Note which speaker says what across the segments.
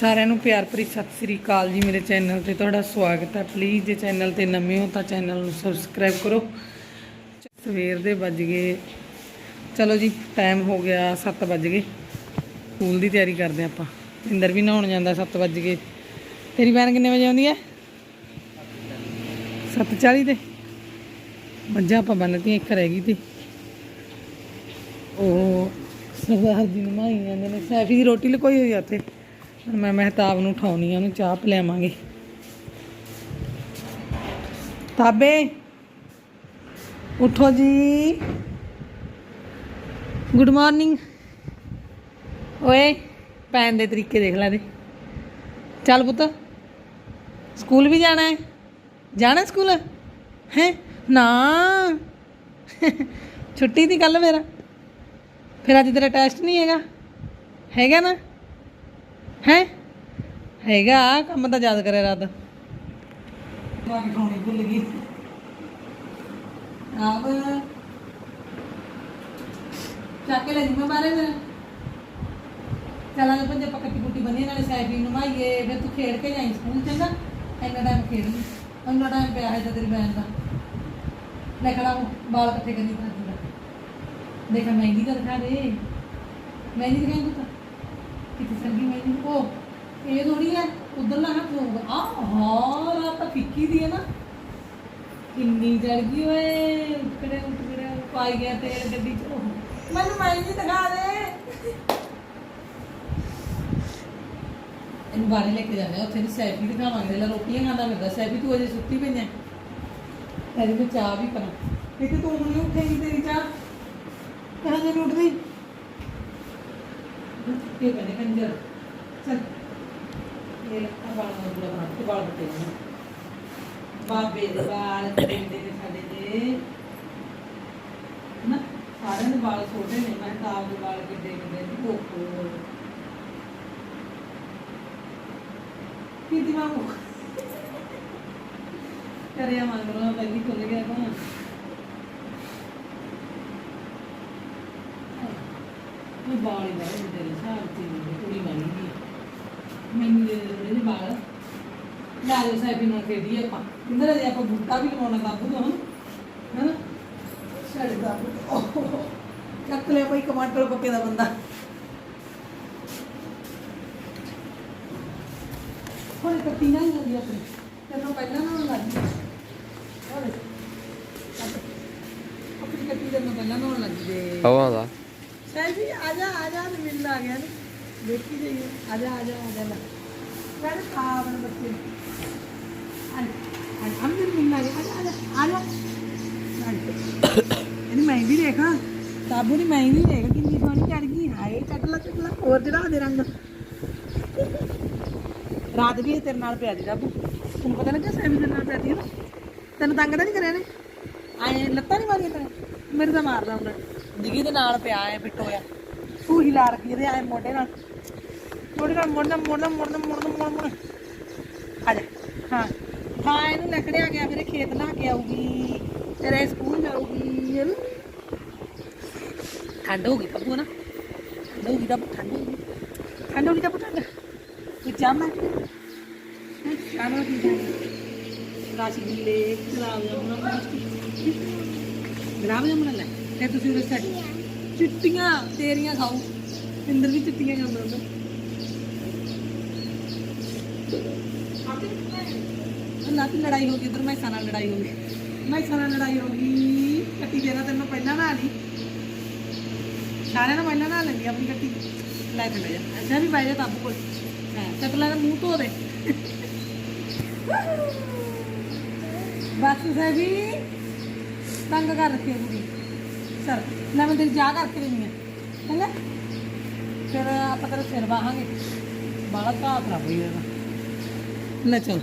Speaker 1: ਸਾਰਿਆਂ ਨੂੰ ਪਿਆਰ ਭਰੀ ਸਤਿ ਸ੍ਰੀ ਅਕਾਲ ਜੀ ਮੇਰੇ ਚੈਨਲ ਤੇ ਤੁਹਾਡਾ ਸਵਾਗਤ ਹੈ। ਪਲੀਜ਼ ਜੇ ਚੈਨਲ ਤੇ ਨਵੇਂ ਹੋ ਤਾਂ ਚੈਨਲ ਨੂੰ ਸਬਸਕ੍ਰਾਈਬ ਕਰੋ। ਸਵੇਰ ਦੇ ਵੱਜ ਗਏ। ਚਲੋ ਜੀ ਟਾਈਮ ਹੋ ਗਿਆ 7 ਵੱਜ ਗਏ। ਸਕੂਲ ਦੀ ਤਿਆਰੀ ਕਰਦੇ ਹਾਂ ਆਪਾਂ। ਇੰਦਰ ਵੀ ਨਹਾਉਣ ਜਾਂਦਾ 7 ਵੱਜ ਗਏ। ਤੇਰੀ ਵੈਨ ਕਿੰਨੇ ਵਜੇ ਆਉਂਦੀ ਹੈ? 7:40 ਤੇ। ਮੱਝਾਂ ਆਪਾਂ ਬੰਨਤੀਆਂ ਇੱਕ ਰਹਿ ਗਈ ਤੇ। ਉਹ ਸਰਦਾਰ ਜੀ ਨੂੰ ਮਾਈ ਜਾਂਦੇ ਨੇ। ਸੈਫੀ ਦੀ ਰੋਟੀ ਲਕੋਈ ਹੋਈ ਆ ਉੱਥੇ। ਹੁਣ ਮੈਂ ਮਹਿਤਾਬ ਨੂੰ ਉਠਾਉਣੀ ਆ, ਉਹਨੂੰ ਚਾਹ ਪਿਲਾਵਾਂਗੇ। ਤਾਬੇ, ਉਠੋ ਜੀ। ਗੁੱਡ ਮਾਰਨਿੰਗ ਓਏ ਪੈਣ ਦੇ ਤਰੀਕੇ ਦੇਖ ਲੈ ਦੇ। ਚੱਲ ਪੁੱਤ, ਸਕੂਲ ਵੀ ਜਾਣਾ ਹੈ? ਜਾਣਾ ਸਕੂਲ? ਹੈ? ਨਾ। ਛੁੱਟੀ ਦੀ ਕੱਲ ਮੇਰਾ। ਫਿਰ ਅੱਜ ਤੇਰਾ ਟੈਸਟ ਨਹੀਂ ਹੈਗਾ। ਹੈਗਾ ਨਾ? ਹੈ? ਹੈਗਾ ਕੰਮ ਤਾਂ ਯਾਦ ਕਰੇ ਰਾਤ। ਮੈਂ ਖਾਣੀ ਭੁੱਲ ਗਈ। ਆਪ ਚੱਕ ਕੇ ਲੈ ਜੀ ਮੈਂ ਬਾਰੇ ਮੇਰਾ ਚਲਾਂ ਪੰਜੇ ਪੱਕਤੀ ਕੁੱਟੀ ਬੰਨੀ ਨਾਲੇ ਸਾਈਬੀ ਨੂੰ ਮਾਈਏ ਫਿਰ ਤੂੰ ਖੇਡ ਕੇ ਜਾਈਂ ਸਕੂਲ ਚੰਗਾ? ਇੰਨਾ ਟਾਈਮ ਖੇਡ ਲਈ ਇੰਨਾ ਟਾਈਮ ਪਿਆ ਹੈ ਤੇਰੀ ਬੈਨ ਦਾ। ਲੈ ਖੜਾ ਹੋ, ਇਕੱਠੇ ਕਰਨੀ ਤਾਂ ਦੇਖਾ ਮਹਿੰਦੀ ਦਾ ਦਿਖਾ ਦੇ। ਮਹਿੰਦੀ ਦਿਖਾਈ ਤੂੰ? ਕਿਤੇ ਸੰਗੀ ਮਹਿੰਦੀ ਉਹ ਇਹ ਥੋੜੀ ਹੈ, ਉਧਰਲਾ ਹੱਥ ਹੋਊਗਾ। ਆ ਹਾਂ, ਰਾਤ ਤਾਂ ਫਿੱਕੀ ਦੀ ਹੈ ਨਾ। ਕਿੰਨੀ ਚੜ ਗਈ ਓਏ ਉਟਕੜੇ ਉਟਕੜੇ ਪਾਈ ਗਿਆ ਤੇਲ ਗੱਡੀ ਚ। ਉਹ ਮੈਨੂੰ ਮਹਿੰਦੀ ਦਿਖਾ ਦੇ। ਇਹਨੂੰ ਬਾਰੇ ਲੈ ਕੇ ਜਾਂਦੇ ਆ ਉੱਥੇ ਦੀ ਸੈਫੀ ਦਿਖਾਵਾਂਗੇ। ਲੈ ਰੋਟੀਆਂ ਖਾਂਦਾ ਮਿਲਦਾ ਸੈਫੀ ਤੂੰ ਅਜੇ ਸੁੱਤੀ ਪਈ ਐ ਤੇਰੀ ਮੈਂ ਚਾਹ ਵੀ ਕਰਾਂ ਇੱਕ ਤੂੰ ਹੁਣ ਉੱਠੇਗੀ ਤੇਰੀ ਚਾਹ। ਕਹਾਂ ਜੇ ਉੱਠਦੀ ਕੀ ਬਣੇ ਕੰਜਰ ਚੱਲ ਇਹ ਲੱਖਾਂ ਵਾਲ ਨੂੰ ਬੁਲਾ ਬਣਾ ਕੇ ਵਾਲ ਬੱਟੇ ਨੇ ਬਾਬੇ ਦੇ ਵਾਲ ਕਿੰਨੇ ਨੇ ਸਾਡੇ ਦੇ ਨਾ ਸਾਰਿਆਂ ਦੇ ਵਾਲ ਛੋਟੇ ਨੇ ਮੈਂ ਤਾਂ ਆਪ ਦੇ ਵਾਲ ਕਿੱਡੇ ਕਿੱਡੇ ਨੇ ਓਹੋ ਕੀ ਦਿਮਾਗ ਕਰਿਆ ਮੰਗਰੋਂ ਲੱਗੀ ਖੁੱਲ ਗਿਆ ਤਾਂ ਮੈਂ ਬਾਲ ਹੀ ਬਾਲ ਦੇ ਸਾਹ ਤੇ ਕੁੜੀ ਬਣੀ ਗਈ ਮੈਨੂੰ ਦੇ ਦੇ ਦੇ ਬਾਲ ਲਾ ਦੇ ਸਾਹਿਬ ਨੂੰ ਖੇਡੀ ਆਪਾਂ। ਇੰਦਰ ਦੇ ਆਪਾਂ ਬੂਟਾ ਵੀ ਲਵਾਉਣਾ ਬਾਬੂ ਤੋਂ ਹਨਾ? ਛੱਡ ਦਾ ਚੱਕ ਲਿਆ ਭਾਈ ਕਮਾਂਡਰ ਪੱਕੇ ਦਾ ਬੰਦਾ। ਹੁਣ ਕੱਟੀ ਨਾ ਲੱਗੀ ਆਪਣੀ। ਤੈਨੂੰ ਪਹਿਲਾਂ ਨਾ ਲੱਗੀ ਹੋਰ। ਆਪਣੀ ਕੱਟੀ ਤੈਨੂੰ ਪਹਿਲਾਂ ਨਾ ਲੱਗੀ ਦੇ
Speaker 2: ਹਵਾ ਦਾ।
Speaker 1: ਸੈਲਫੀ ਆ ਜਾ ਆ ਜਾ ਤੇ ਮਿਲ ਆ ਗਿਆ ਨੀ। ਦੇਖੀ ਜਾਈਏ ਆ ਜਾ ਆ ਜਾ ਆ ਜਾ ਲੈ ਮੈਂ ਖਾ ਬੱਚੇ ਨੂੰ। ਆ ਹਮ ਵੀ ਮਿਲ ਆ ਗਿਆ। ਆ ਜਾ ਆ ਜਾ, ਆ ਮੈਂ ਵੀ ਦੇਖਾਂ। ਸਾਬੂ ਦੀ ਮੈਂ ਵੀ ਦੇਖ ਕਿੰਨੀ ਸੋਹਣੀ ਚੜ ਗਈ। ਹਾਏ ਚੱਕ ਲਾ ਹੋਰ ਜਿਹੜਾ ਦੇ ਰੰਗ। ਰਾਤ ਵੀ ਤੇਰੇ ਨਾਲ ਪਿਆ ਦੀ ਰੱਬੂ ਤੈਨੂੰ ਪਤਾ ਲੱਗਾ ਸੈਮੀ ਤੇਰੇ ਨਾਲ ਪਿਆਦੀ ਹੈ ਨਾ? ਤੈਨੂੰ ਤੰਗ ਤਾਂ ਨਹੀਂ ਕਰਿਆ ਨੇ? ਆਏ ਲੱਤਾਂ ਨਹੀਂ ਮਾਰੀਆਂ ਤੈਨੂੰ ਮੇਰੇ ਤਾਂ ਮਾਰਦਾ ਹੁੰਦਾ। ਡਿੱਗੀ ਦੇ ਨਾਲ ਪਿਆ ਐ ਫਿੱਟ ਹੋਇਆ। ਤੂੰ ਹਿਲਾ ਰੱਖੀ ਇਹਦੇ ਆਏ ਮੋਢੇ ਨਾਲ। ਮੋਢੇ ਨਾਲ ਮੋਢਾ ਮੋਢਾ ਮੋਢਾ ਮੋਢਾ ਮੋਢਾ ਆ ਜਾ। ਹਾਂ। ਹਾਂ ਇਹਨੂੰ ਲੱਕੜਿਆ ਗਿਆ ਮੇਰੇ ਖੇਤ ਲਾ ਕੇ ਆਊਗੀ। ਤੇਰੇ ਸਕੂਲ ਜਾਊਗੀ। ਹੈ ਨਾ ਠੰਡ ਹੋ ਗਈ ਕੱਪੂ ਨਾ। ਠੰਡ ਹੋ ਗਈ ਤਾਂ ਠੰਡ ਹੋ ਗਈ। ਠੰਡ ਹੋ ਗਈ ਤਾਂ ਠੰਡ। ਤੂੰ ਜਾਮਾ ਕਾਨੋ ਦੀ ਜਾਨੀ ਰਾਸ਼ੀ ਗਿੱਲੇ ਗੁਲਾਬ ਜਾਮੁਨ ਗੁਲਾਬ ਜਾਮੁਨ ਲੈ। ਤੇ ਤੁਸੀਂ ਉਹਦੇ ਸੱਟ ਚਿੱਟੀਆਂ ਤੇਰੀਆਂ ਖਾਓ। ਇੰਦਰ ਵੀ ਚਿੱਟੀਆਂ ਖਾਂਦਾ ਹੁੰਦਾ। ਅੱਲਾ ਤੇ ਲੜਾਈ ਹੋ ਗਈ ਇਧਰ ਮੈਂ ਨਾਲ ਲੜਾਈ ਹੋ ਗਈ। ਮੈਂ ਨਾਲ ਲੜਾਈ ਹੋ ਗਈ। ਕੱਟੀ ਦੇਣਾ ਤੈਨੂੰ ਪਹਿਲਾਂ ਨਾ ਲਈ। ਸਾਰਿਆਂ ਨੂੰ ਪਹਿਲਾਂ ਨਾ ਲੈਂਦੀ ਆਪਣੀ ਕੱਟੀ। ਲੈ ਕੇ ਜਾ। ਅੱਛਾ ਵੀ ਬਾਈ ਦਾ ਤਾਬੂ ਕੋਲ। ਹਾਂ ਚੱਕ ਲੈ ਮੂੰਹ ਧੋ ਦੇ। ਬਸ ਸਭੀ ਤੰਗ ਕਰ ਰੱਖਿਆ ਕੁੜੀ। ਚਲ ਲੈ ਮੈਂ ਤੇਰੀ ਚਾਹ ਕਰਕੇ ਦੇਣੀ ਹੈ ਚੰਗਾ? ਫਿਰ ਆਪਾਂ ਤੇਰਾ ਸਿਰ ਵਾਹਾਂਗੇ। ਬਾਲਾ ਘਾਹ ਖਰਾਬ ਹੋਈ ਇਹਦਾ। ਲੈ ਚਲ।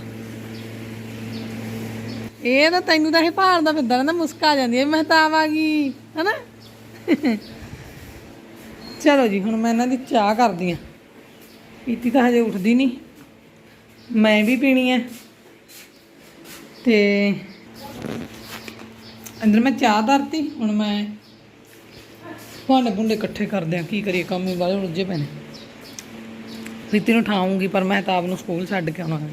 Speaker 1: ਇਹ ਤਾਂ ਤੈਨੂੰ ਤਾਂ ਇਹ ਭਾਲਦਾ ਫਿਰਦਾ ਰਹਿੰਦਾ, ਮੁਸਕ ਆ ਜਾਂਦੀ ਹੈ ਮੈਂ ਤਾਂ ਆਵਾਂਗੀ ਹਨਾ? ਚਲੋ ਜੀ, ਹੁਣ ਮੈਂ ਇਹਨਾਂ ਦੀ ਚਾਹ ਕਰਦੀ ਆ। ਪੀਤੀ ਤਾਂ ਹਜੇ ਉੱਠਦੀ ਨਹੀਂ। ਮੈਂ ਵੀ ਪੀਣੀ ਹੈ ਤੇ ਅੰਦਰ ਮੈਂ ਚਾਹ ਧਰਤੀ, ਹੁਣ ਮੈਂ ਭਾਂਡੇ ਭੁੰਡੇ ਇਕੱਠੇ ਕਰਦੇ ਆ ਕੀ ਕਰੀਏ, ਕੰਮ ਹੀ ਵਾਲੇ ਉਲਝੇ ਪਏ ਨੇ। ਪ੍ਰੀਤੀ ਨੂੰ ਠਾਉਂਗੀ ਪਰ ਮੈਂ ਤਾਂ ਆਪ ਨੂੰ ਸਕੂਲ ਛੱਡ ਕੇ ਆਉਣਾ ਹੈ।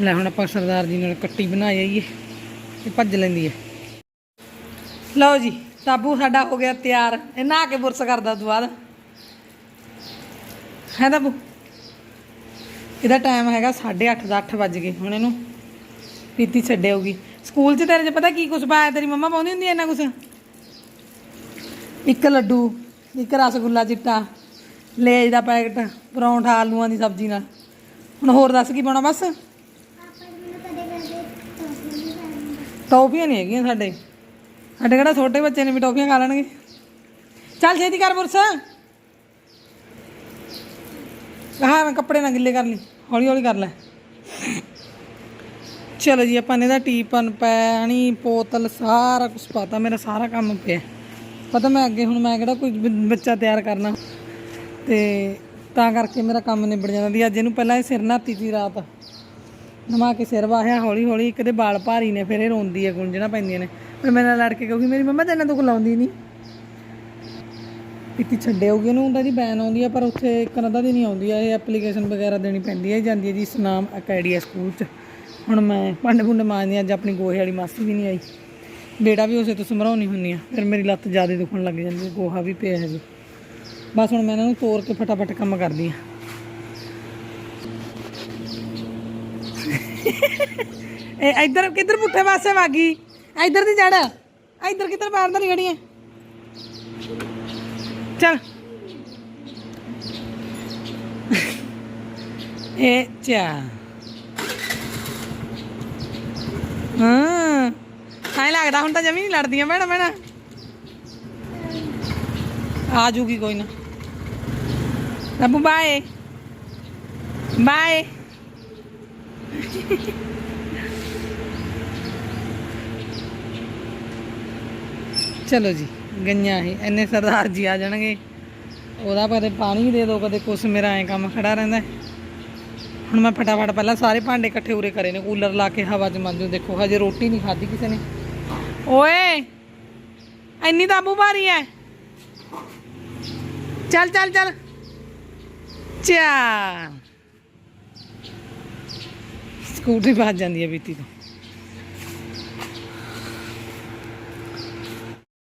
Speaker 1: ਲੈ ਹੁਣ ਆਪਾਂ ਸਰਦਾਰ ਜੀ ਨਾਲ ਕੱਟੀ ਬਣਾ ਆਈਏ ਇਹ ਭੱਜ ਲੈਂਦੀ ਹੈ। ਲਓ ਜੀ ਤਾਬੂ ਸਾਡਾ ਹੋ ਗਿਆ ਤਿਆਰ। ਇਹ ਨਹਾ ਕੇ ਬੁਰਸ ਕਰਦਾ ਤੋਂ ਬਾਅਦ। ਹੈ ਤਾਬੂ ਇਹਦਾ ਟਾਈਮ ਹੈਗਾ 8:30 ਦਾ 8 ਵੱਜ ਗਏ ਹੁਣ ਇਹਨੂੰ। ਪੀਤੀ ਛੱਡਿਆਉਗੀ ਸਕੂਲ 'ਚ ਤੇਰੇ ਜੇ ਪਤਾ ਕੀ ਕੁਛ ਪਾਇਆ, ਤੇਰੀ ਮੰਮਾ ਪਾਉਂਦੀ ਹੁੰਦੀ ਐ ਇੰਨਾ ਕੁਛ? ਇੱਕ ਲੱਡੂ, ਇੱਕ ਰਸਗੁੱਲਾ ਚਿੱਟਾ, ਲੇਜ ਦਾ ਪੈਕਟ, ਪਰੌਂਠਾ, ਆਲੂਆਂ ਦੀ ਸਬਜ਼ੀ ਨਾਲ। ਹੁਣ ਹੋਰ ਦੱਸ ਕੀ ਪਾਉਣਾ ਬਸ? ਟੌਫੀਆਂ ਨਹੀਂ ਹੈਗੀਆਂ ਸਾਡੇ। ਸਾਡੇ ਕਿਹੜਾ ਛੋਟੇ ਬੱਚੇ ਨੇ ਵੀ ਟੌਫੀਆਂ ਖਾ ਲੈਣਗੇ। ਚੱਲ ਛੇਤੀ ਕਰ ਪੁਰਸ। ਹਾਂ ਮੈਂ ਕੱਪੜੇ ਨਾ ਗਿੱਲੇ ਕਰ ਲਈ। ਹੌਲੀ ਹੌਲੀ ਕਰ ਲੈ। ਚਲੋ ਜੀ, ਆਪਾਂ ਨੇ ਇਹਦਾ ਟੀਪਨ, ਪਾਣੀ ਬੋਤਲ ਸਾਰਾ ਕੁਝ ਪਤਾ। ਮੇਰਾ ਸਾਰਾ ਕੰਮ ਪਿਆ। ਪਤਾ ਮੈਂ ਅੱਗੇ ਹੁਣ ਮੈਂ ਕਿਹੜਾ ਕੋਈ ਬ- ਬੱਚਾ ਤਿਆਰ ਕਰਨਾ। ਤੇ ਤਾਂ ਕਰਕੇ ਮੇਰਾ ਕੰਮ ਨਿਬੜ ਜਾਂਦਾ ਦੀ ਅੱਜ ਇਹਨੂੰ ਪਹਿਲਾਂ ਇਹ ਸਿਰ ਨਹਾਤੀ ਸੀ ਰਾਤ। ਨਵਾ ਕੇ ਸਿਰ ਵਾਹਿਆ ਹੌਲੀ ਹੌਲੀ ਇੱਕ ਦੇ ਵਾਲ ਭਾਰੀ ਨੇ, ਫਿਰ ਇਹ ਰੋਂਦੀ ਹੈ ਗੁੰਝਣਾ ਪੈਂਦੀਆਂ ਨੇ। ਫਿਰ ਮੇਰੇ ਨਾਲ ਲੜ ਕੇ ਕਹੂਗੀ, ਮੇਰੀ ਮੰਮਾ ਤੇਨਾਂ ਦੁੱਖ ਲਾਉਂਦੀ ਨਹੀਂ ਪਿੱਤੀ ਛੱਡੇ ਹੋਗੇ ਨੂੰ ਹੁੰਦਾ ਜੀ ਬੈਨ ਆਉਂਦੀ ਆ, ਪਰ ਉੱਥੇ ਇੱਕ ਅੱਧਾ ਦੀ ਨਹੀਂ ਆਉਂਦੀ ਆ, ਇਹ ਐਪਲੀਕੇਸ਼ਨ ਵਗੈਰਾ ਦੇਣੀ ਪੈਂਦੀ ਹੈ ਜਾਂਦੀ ਹੈ ਜੀ ਸਨਾਮ ਅਕੈਡੀਆ ਸਕੂਲ 'ਚ। ਹੁਣ ਮੈਂ ਭਾਂਡੇ ਭੁੰਡੇ ਮਾਂਜਦੀ ਅੱਜ ਆਪਣੀ ਗੋਹੇ ਵਾਲੀ ਮਾਸੀ ਵੀ ਨਹੀਂ ਆਈ। ਬੇੜਾ ਵੀ ਉਸੇ ਤੋਂ ਸਮਰਾਉਣੀ ਹੁੰਦੀ ਆ, ਫਿਰ ਮੇਰੀ ਲੱਤ ਜ਼ਿਆਦਾ ਦੁਖਣ ਲੱਗ ਜਾਂਦੀ ਹੈ ਗੋਹਾ ਵੀ ਪਿਆ ਹੈ ਜੀ ਬਸ ਹੁਣ ਮੈਂ ਇਹਨਾਂ ਨੂੰ ਤੋੜ ਕੇ ਫਟਾਫਟ ਕੰਮ ਕਰਦੀ ਆ। ਇਹ ਇੱਧਰ, ਕਿੱਧਰ ਪੁੱਠੇ ਪਾਸੇ ਵਾਗੀ ਇੱਧਰ ਦੀ ਜੜ ਇੱਧਰ ਕਿੱਧਰ ਮਾਰਦਾ ਨਹੀਂ ਗੜੀਆਂ ਚਲ। ਇਹ ਚਾ ਹਾਂ। ਹਾਂ ਲੱਗਦਾ ਹੁਣ ਤਾਂ ਜਮੀ ਨਹੀਂ ਲੜਦੀਆਂ ਭੈਣਾ ਭੈਣਾ। ਆ ਜੂਗੀ ਕੋਈ ਨਾ। ਰੱਬੂ, ਬਾਏ। ਬਾਏ। ਚਲੋ ਜੀ, ਗਈਆਂ ਇਹ। ਇੰਨੇ ਸਰਦਾਰ ਜੀ ਆ ਜਾਣਗੇ। ਉਹਦਾ ਕਦੇ ਪਾਣੀ ਦੇ ਦਿਓ, ਕਦੇ ਕੁਛ ਮੇਰਾ ਐ ਕੰਮ ਖੜਾ ਰਹਿੰਦਾ। ਹੁਣ ਮੈਂ ਫਟਾਫਟ ਪਹਿਲਾਂ ਸਾਰੇ ਭਾਂਡੇ ਇਕੱਠੇ ਉਰੇ ਕਰੇ ਨੇ, ਕੂਲਰ ਲਾ ਕੇ ਹਵਾ 'ਚ ਮੰਜੂ। ਦੇਖੋ, ਹਜੇ ਰੋਟੀ ਨਹੀਂ ਖਾਧੀ ਕਿਸੇ ਨੇ। ਓਏ, ਇੰਨੀ ਤਾਂ ਆਬੂ ਭਾਰੀ ਐ। ਚੱਲ ਚੱਲ ਚੱਲ। ਚਾ। ਸਕੂਟਰੀ ਭੱਜ ਜਾਂਦੀ ਹੈ ਬੀਤੀ ਤੋਂ।